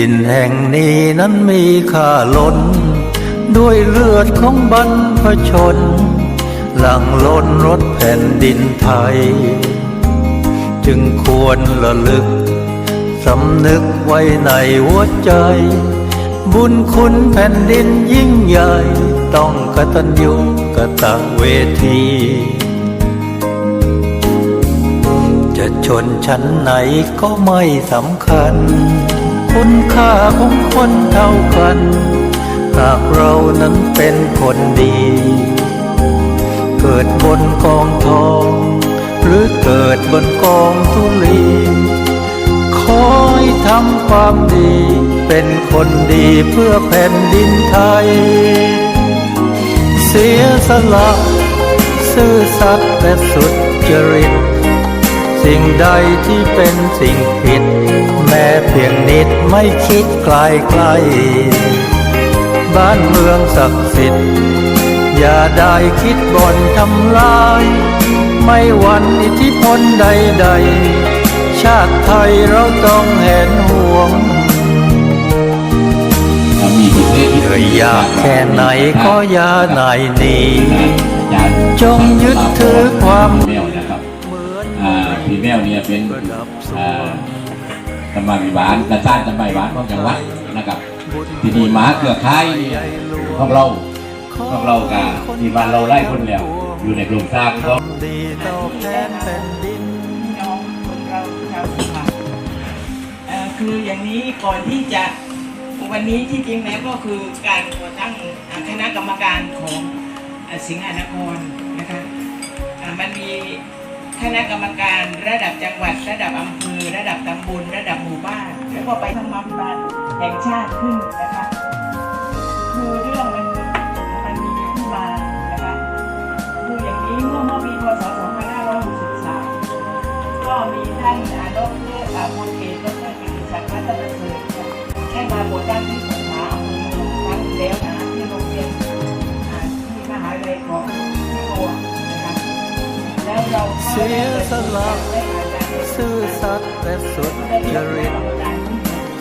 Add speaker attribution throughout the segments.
Speaker 1: ดินแห่งนี้นั้นมีค่าล้น ด้วยเลือดของบรรพชน หลังล้นรถแผ่นดินไทย จึงควรระลึก สำนึกไว้ในหัวใจ บุญคุณแผ่นดินยิ่งใหญ่ ต้องกตัญญูกะตะเวที จะชนชั้นไหนก็ไม่สำคัญ คุณค่าของคนเท่ากัน หากเรานั้นเป็นคนดี เกิดบนกองทอง หรือเกิดบนกองทุลีขอให้ทำความดี เป็นคนดีเพื่อแผ่นดินไทย เสียสละซื่อสัตย์และสุจริต สิ่งใดที่เป็นสิ่งผิด แม้เพียงนิดไม่คิดไกลไกล บ้านเมืองศักดิ์สิทธิ์ อย่าได้คิดบ่นทำลาย ไม่หวันอิทธิพลใดๆ ชาติไทยเราต้องเห็นห่วง
Speaker 2: มีบทเพลง
Speaker 1: เหนื่อยยากแค่ไหนก็อย่านายหนีจงยึดถือความ
Speaker 2: แมวนะครับ
Speaker 1: เหมือน
Speaker 2: อ่าพี่แมวเนี่ยเป็น
Speaker 1: ประดับสว
Speaker 2: อ่าง ธรรมาภิบาลกระจานธรรมาภิบาลของจังหวัดนะครับ ที่นี่หมาเครือข่ายเนี่ยของเราของเรากับที่บ้านเราไล่คนแล้ว อยู่ในกลุ่มสร้างก็
Speaker 1: ดีตอบแทนแผ่นดิน
Speaker 3: พี่น้องคนเราชาวสุพรรณเอ่อคืออย่างนี้ก่อนที่จะวันนี้ที่จริงแล้วก็คือการก่อตั้งคณะกรรมการของสิงหานครนะคะอันมี คณะกรรมการระดับจังหวัด ระดับอำเภอ ระดับตำบล ระดับหมู่บ้าน แล้วก็ไปทำมาพิบาลแห่งชาติขึ้นนะคะคือเรื่องมันมันมีที่มานะคะคืออย่างนี้เมื่อเมื่อปีพศ2563ก็มีท่านอาดรอาบุญเกตดรกิติศักดิ์รัตนเสริฐได้มาบวชด้านที่สงขลาอำเภอครั้งแล้วนะที่โรงเรียนที่มหาวิทยาลัยของ เสี
Speaker 1: ยสละซื่อสัตย์และสุดจริต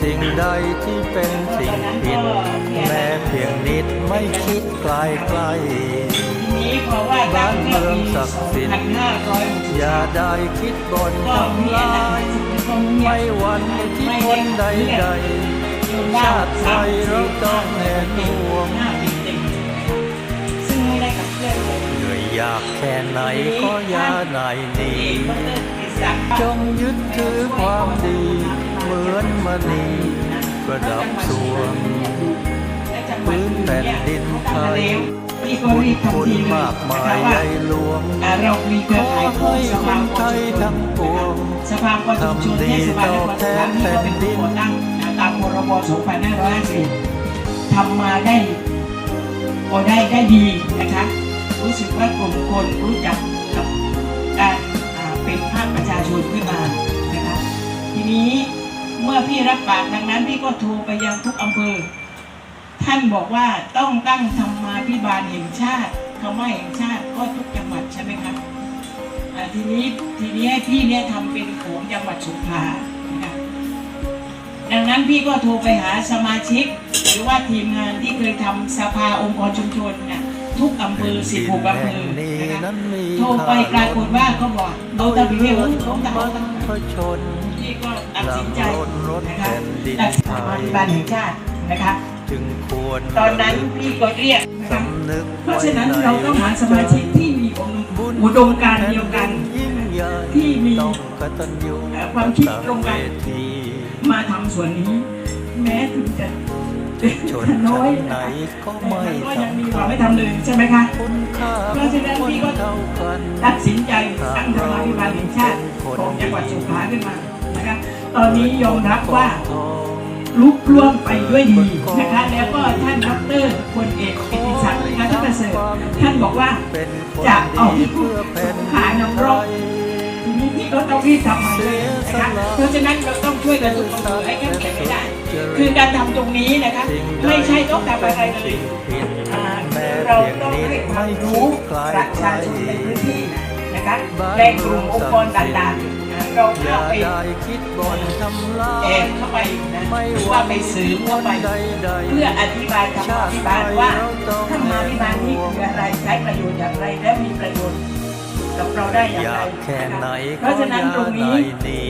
Speaker 1: สิ่งใดที่เป็นสิ่งผิดแม้เพียงนิดไม่คิดไกลไกล
Speaker 3: ทีนี้เพราะว่าตั้งเมื่อปี2560
Speaker 1: อย่าได้คิดบ่นทำลาย ไม่หวันอิทธิพลใดชาติไทยเราต้องเห็นห่วง
Speaker 3: ห้าปีเต็ม อยา
Speaker 1: กแค่ไหนก็อย่านายหนีจงยึดถือความดี เหมือนมณีประดับสวงพื้นแผ่นดินไทย
Speaker 3: พี่ก็
Speaker 1: บุญคุณมากมายใหญ่หลวงข
Speaker 3: อ
Speaker 1: ให้ค
Speaker 3: น
Speaker 1: ไทยทั้งปวง
Speaker 3: สภาความชุมชนเทศบาลนครสวรรค์นี่ก็เป็นผู้าร้อ่าตามพรบ2550ทำมาได้ก็ได้ได้ดีนะคะ รู้สึกว่ากลุ่มคนรู้จักกับการเป็นภาคประชาชนขึ้นมานะคะทีนี้เมื่อพี่รับปากดังนั้นพี่ก็โทรไปยังทุกอำเภอ ท่านบอกว่าต้องตั้งธรรมาภิบาลแห่งชาติคำว่าแห่งชาติก็ทุกจังหวัดใช่ไหมคะอ่าทีนี้ทีนี้ให้พี่เนี่ยทำเป็นของจังหวัดสงขลานะคะดังนั้นพี่ก็โทรไปหาสมาชิก หรือว่าทีมงานที่เคยทำสภาองค์กรชุมชนน่ะ ทุกอำเภอ16อำเภอนะคะโทรไปปรากฏว่าเขาบอกเราตะบิเวลเขาตะ
Speaker 1: บร
Speaker 3: เขา
Speaker 1: รพชน
Speaker 3: พี่ก็ตัดสินใจนะคะตัดสินใจปฏิบัติแห่งชาตินะคะ
Speaker 1: จึงควร
Speaker 3: ตอนนั้นพี่ก็เรียกนะคะ
Speaker 1: สำนึก
Speaker 3: เพราะฉะนั้นเราต้องหาสมาชิกที่มีองค์อุดมการณ์เดียวกัน
Speaker 1: ยิ่งใหญ่
Speaker 3: ที่มี
Speaker 1: ต้องกตัญญู
Speaker 3: เอ่อความคิดตรงกัน
Speaker 1: เวที
Speaker 3: มาทำส่วนนี้ แม้ถึงจะ
Speaker 1: ชน
Speaker 3: น้อย
Speaker 1: ชั้นไหนก็
Speaker 3: แต่
Speaker 1: ไม่
Speaker 3: มันก็ยังมี
Speaker 1: สำ
Speaker 3: ควา
Speaker 1: คั
Speaker 3: ม
Speaker 1: ญ
Speaker 3: ไม่ทำเลยใช่ไหมคะ
Speaker 1: คุณค่า
Speaker 3: เพราะฉะนั้นพี่ก็
Speaker 1: เท่ากัน
Speaker 3: ตัดสินใจตั้งธรรมาภิบาลแห่งชาติของจังหวัดสงขลาขึ้นมานะคะตอนนี้ยอมรับว่า
Speaker 1: ทอง
Speaker 3: ลุกล่วงไปด้วยดีนะคะแล้วก็ท่านดอกเตอรพลเอกกิติศักดิ์รัตนประเสริฐท่านบอกว่า
Speaker 1: เป็นคน
Speaker 3: จะเอา
Speaker 1: ดีเพื่อแผ่น
Speaker 3: ขานำร่องทีนี้พี่ ก็ต้องรีบทำมาเลยนะคะเพราะฉะนั้นเราต้องช่วยกันทุกคนให้เข้มแข็งให้ได้ คือการทำตรงนี้นะคะไม่ใช่ต้องทำอะไรเลยเราต้องให้ความรู้ประชาชนในพื้นที่นะคะในกลุ่มองค์กรต่างๆเราเข้าไปแอบเข้าไปนะว่าไปสืบเข้าไป เพื่ออธิบายธรรมาภิบาลว่าธรรมาภิบาลนี่คืออะไรใช้ประโยชน์อย่างไรและมีประโยชน์ กับเราได้อย่าง
Speaker 1: อ
Speaker 3: ไร
Speaker 1: ยากแค่ไหน
Speaker 3: เพราะฉะนั้นตรงนี้
Speaker 1: ก็อย่าได้หนี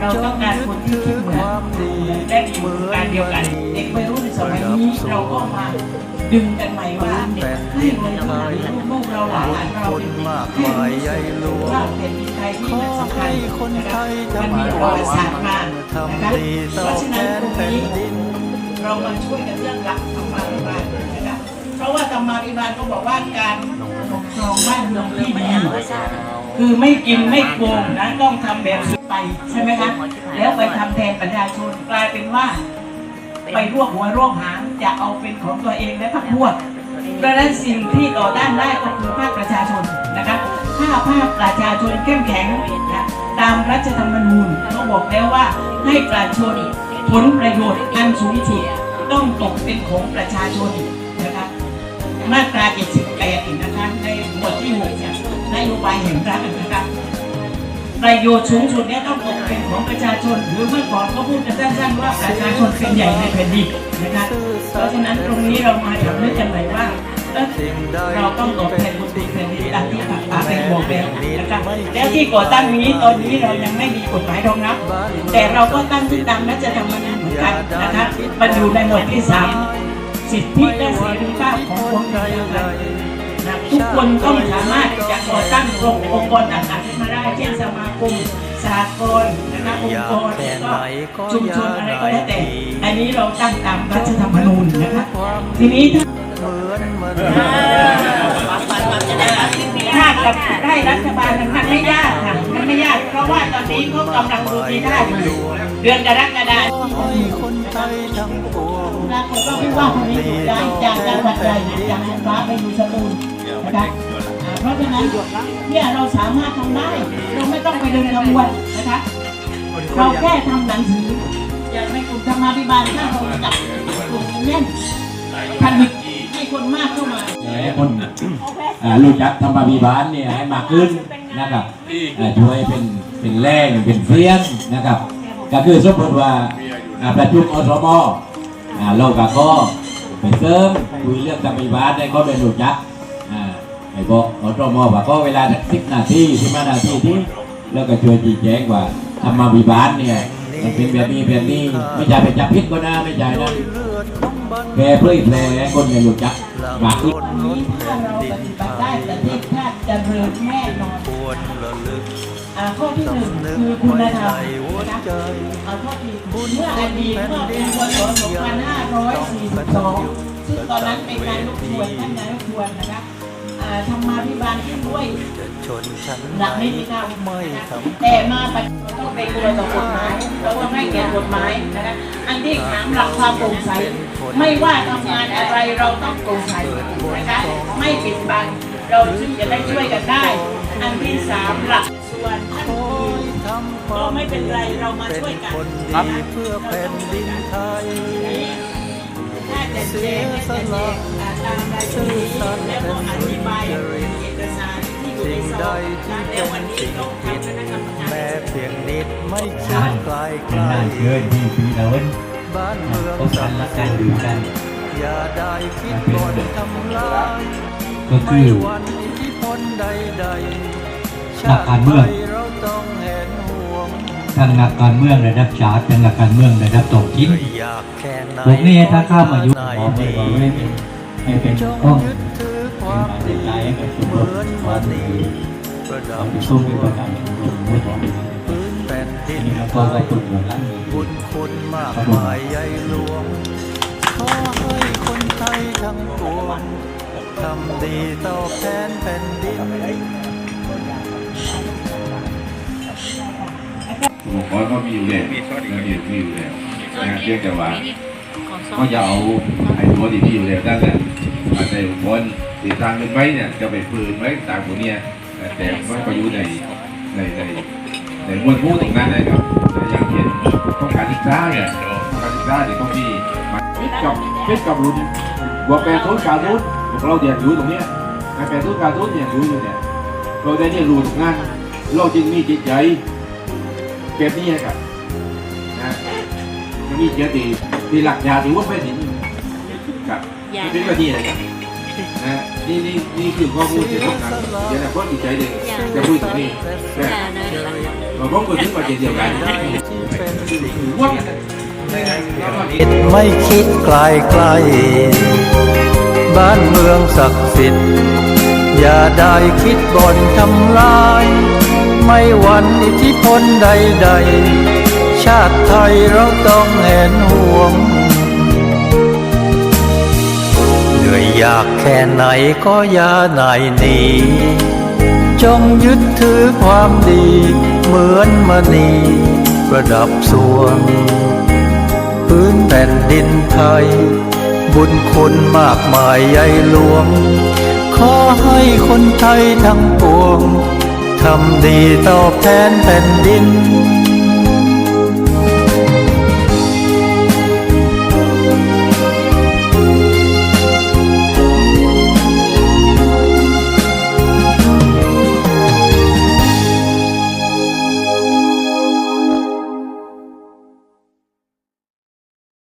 Speaker 3: เราต้องการคนที่คิดเหมือนและมีอุดมการณ์เดียวกันเด็กวัยรุ่นสมัยนี้เราก็มาดึงกันใหม่ว่าให้วัยรุ่นลูกเราหลานเราให้รู้ว่าแผ่นดินไทยที่มันสำคัญนะครับมันมีประวัติศาสตร์มานะครับเพราะฉะนั้นตรงนี้เรามาช่วยกันเรื่องหลักธรรมาภิบาลนะครับเพราะว่าธรรมาภิบาลก็บอกว่าการปก ครองบ้านเมืองที่ดีคือไม่กินไม่โกงนะต้องทำแบบสุดไปใช่ไหมคะแล้วไปทำแทนประชาชนกลายเป็นว่า ไปรวบหัวรวบหางจะเอาเป็นของตัวเองและพรรคพวกเพราะนั้นสิ่งที่ต่อต้านได้ก็คือภาคประชาชนนะครับถ้าภาคประชาชนเข้มแข็งนะตามรัฐธรรมนูญเขาบอกแล้วว่าให้ประชาชนผลประโยชน์อันสูงสุดต้องตกเป็นของประชาชนนะครับมาตรา78นี่นะคะใน หมวดที่6เนี่ยนโยบายแห่งรัฐนะครับประโยชน์สูงสุดเนี่ยต้องตกเป็นของประชาชน หรือเมื่อก่อนก็พูดกันสั้นๆว่าประชาชนเป็นใหญ่ในแผ่นดินนะคะเพราะฉะนั้นตรงนี้เรามาถามเรื่องกันหม่ว่าเอ๊ะเราต้องตอบแทนบุญคุณแผ่นดินตามที่ปักปาเป็นบอกแล้วนะคะแล้วที่ก่อตั้งนี้ตอนนี้เรายังไม่มีกฎหมายรองรับ แต่เราก็ตั้งขึ้นตามรัฐธรรมนูญเหมือนกันนะคะมันอยู่ในหมวดที่สามสิทธิและเสรีภาพของคนไทย ทุกคนต้องสามารถจะก่อตั้งองค์กรต่างๆขึ้นมาได้เช่นสมาคมสากลนะคะองค์กรแล้วก็ชุมชนอะไรก็แล้วแต่ อันนี้เราตั้งตามรัฐธรรมนูญนะครับทีนี้ถ้า
Speaker 1: เหมือนมัน
Speaker 3: ถ้ากับได้รัฐบาลนั้นมันไม่ยากค่ะ นไม่พว่าตอนนี้เขากำลังดูทีท่าอยู่เดือนกรกฎาคม
Speaker 1: คนไทยทั้งปวง
Speaker 3: ปรากฏว่าผู้ว่าคนนี้ถูกย้จากจังหวัดใหญ่จากสงขลาไปอยู่สตูลนะครับเพราะฉะนั้นเนี่ยเราสามารถทำได้ เราไม่ต้องไปเดินขบวนนะคะเราแค่ทำหนังสืออย่างในกลุ่มธรรมาภิบาลถ้าเราจับกลุ่มแน่นผลิตให้คนมากเข้ามา
Speaker 2: ให้คนรู้จักธรรมบิบาลเนี่ยให้มากขึ้น นะครับอ่าช่วยเป็นเป็นแรงเป็นเฟียนนะครับ ก็คือสมมติว่าอ่าประชุมอสมอ่าเราก็ก็ไปเสริมคุยเรื่องธรรมบิบาลได้ก็ได้รู้จักอ่าไอ้บอกอสมว่าก็เวลาสิบนาทีสิบห้านาทีที่แล้วก็ช่วยชี้แจงว่าธรรมบิบาลเนี่ยมันเป็นแบบนี้แบบนี้ไม่ใช่ไปจับพิษก็นะไม่ใช่นะ
Speaker 1: เลือดของบ้าน
Speaker 2: แกเพื่อแผลคนไม่รู้จักมากขึ้น
Speaker 3: วันนี้ถ้าเราปฏิบัติได้ประเทศชาติเจริญแน่นอน
Speaker 1: ควรระลึก
Speaker 3: อ่าข้อที่หนึ่งคือคุณธรรม
Speaker 1: หัว
Speaker 3: นะคะ
Speaker 1: ใจ
Speaker 3: เอาข้อที่เมื่ออดีตเมื่อปีพศ2542 ซึ่งตอนนั้นเป็นนายกทวนท่านนายกทวนนะคะอ่าธรรมาภิบาลที่ด้วย
Speaker 1: จะชนชั้น
Speaker 3: หลักนิติธรรม
Speaker 1: ไม่
Speaker 3: นะคะ
Speaker 1: ทำ
Speaker 3: แต่มาปฏิบัติต้องไปกลัวต่อกฎหมายเราต้องให้เกียรติกฎหมายนะคะอันที่สามหลักความโปร่งใส ไม่ว่าทำงานอะไรเราต้องโปร่งใสนะคะไม่ปิดบังเราจึงจะได้ช่วยกันได้ อันที่สามหลักส่วนท่าน
Speaker 1: คอ
Speaker 3: อื่น
Speaker 1: ยทำค
Speaker 3: ก็
Speaker 1: วาม
Speaker 3: ไม่เป็นไรเรามา
Speaker 1: เป็น
Speaker 3: ช่วยกัน
Speaker 1: คน
Speaker 3: ครั
Speaker 1: ดี
Speaker 3: บ
Speaker 1: เพื่อแผ่นดินไทย
Speaker 3: ถ้าจะแจ้งจะแจ้งตามรายชื่อนี้แล้วก็อธิบายเอกสารที่อยู่ใน
Speaker 1: สิ่ง
Speaker 3: ซ
Speaker 1: ใด
Speaker 3: อง
Speaker 1: ที่
Speaker 3: นะ
Speaker 1: เป็
Speaker 3: แต่
Speaker 1: น
Speaker 3: วันนี้
Speaker 1: สิ่ง
Speaker 3: ต้อง
Speaker 1: ผิด
Speaker 3: ทำคณะกรรมการ
Speaker 1: แม้เพียงนิดไม่คิดไกลไกล
Speaker 4: นานเกินที่ปีละวัน
Speaker 1: บ้านเมือง
Speaker 4: พบกันรักกันดื่มกัน
Speaker 1: อย่าได้คิดบ่นทำลาย
Speaker 4: ก็คื
Speaker 1: ไม่
Speaker 4: อ
Speaker 1: หวั นอิทธิพลใดๆ
Speaker 4: นักการเมือง
Speaker 1: ชติไทยเราต้องเห็นห่วง
Speaker 4: ทั้งนักการเมืองระดับชาติทั้งนักการเมืองระดับท้องถิ่น
Speaker 1: อยากแค่ไหน
Speaker 4: พวกนี้ถ้าเข้ามายุ่ง
Speaker 1: ไหน
Speaker 4: ขอไป
Speaker 1: ดี
Speaker 4: บอกให้เป็นให้เป็น
Speaker 1: จง
Speaker 4: ข้อง
Speaker 1: ยึดถือค
Speaker 4: เป็น
Speaker 1: วาม
Speaker 4: มา
Speaker 1: ดี
Speaker 4: ใจให้กับชุม
Speaker 1: เห
Speaker 4: ช
Speaker 1: มื
Speaker 4: น
Speaker 1: อน
Speaker 4: ควา
Speaker 1: วั
Speaker 4: ม
Speaker 1: น
Speaker 4: ดี
Speaker 1: นี้ประดั
Speaker 4: ควา
Speaker 1: บ
Speaker 4: มเป็น
Speaker 1: ชั
Speaker 4: สู้
Speaker 1: ว
Speaker 4: เป็นประการชุมชนไม่ของเป็น
Speaker 1: พื้นแผ่นดิน
Speaker 4: นี่เรา
Speaker 1: ไท
Speaker 4: ก็ก็
Speaker 1: ย
Speaker 4: ฝึกหั
Speaker 1: ดีตอบแทนแผ่นดิน
Speaker 5: ผมว่าก็มีอยู่แล้วมีมีมีอยู่แล้วนะเพียงแต่ว่าเขาจะเอาไอ้ตัวที่มีอยู่แล้วนั่นแหละมาใส่อุปกรณ์สีทางเป็นไว้เนี่ยจะไปปืนไว้ต่างพวกเนี้ยแต่มันก็อยู่ในในในในมวลผู้ตรงนั้นนะครับอย่างเช่นต้องการศึกษาเนี่ยต้องการศึกษาเนี่ยต้องมีมาฟิตกับฟิตกับรุ่น บวกแปดทุนการทุนพวกเราเดียนอยู่ตรงเนี้ยแปดทุนการทุนเนี่ยอยู่อยู่เนี่ยเราได้เนี่ยรู้ตรงนั้นเราจึงมีจิตใจแบบนี้นะครับนะมันมีเยอะดีที่หลักยาถือว่าเป็นหินครับเป็นแบบนี้นะครับนะนี่นี่นี่คือข้อมูลที่สำคัญเดี๋ยวนะพ่อติดใจเลยจะพูดถึงนี่นะเราพ้องกันถึงประเด็นเดียวกันถือว่าแล้วก็
Speaker 1: คิดไม่คิดไกลไกล บ้านเมืองศักดิ์สิทธิ์ อย่าได้คิดบ่อนทำลาย ไม่หวันอิทธิพลใดๆ ชาติไทยเราต้องแหนห่วง เหนื่อยอยากแค่ไหนก็อย่าหนายหนีจงยึดถือความดี เหมือนมณีประดับสวง นดินไทย บุญคุณมากมายใหญ่หลวง ขอให้คนไทยทั้งปวง ทำดีตอบแทนแผ่นดิน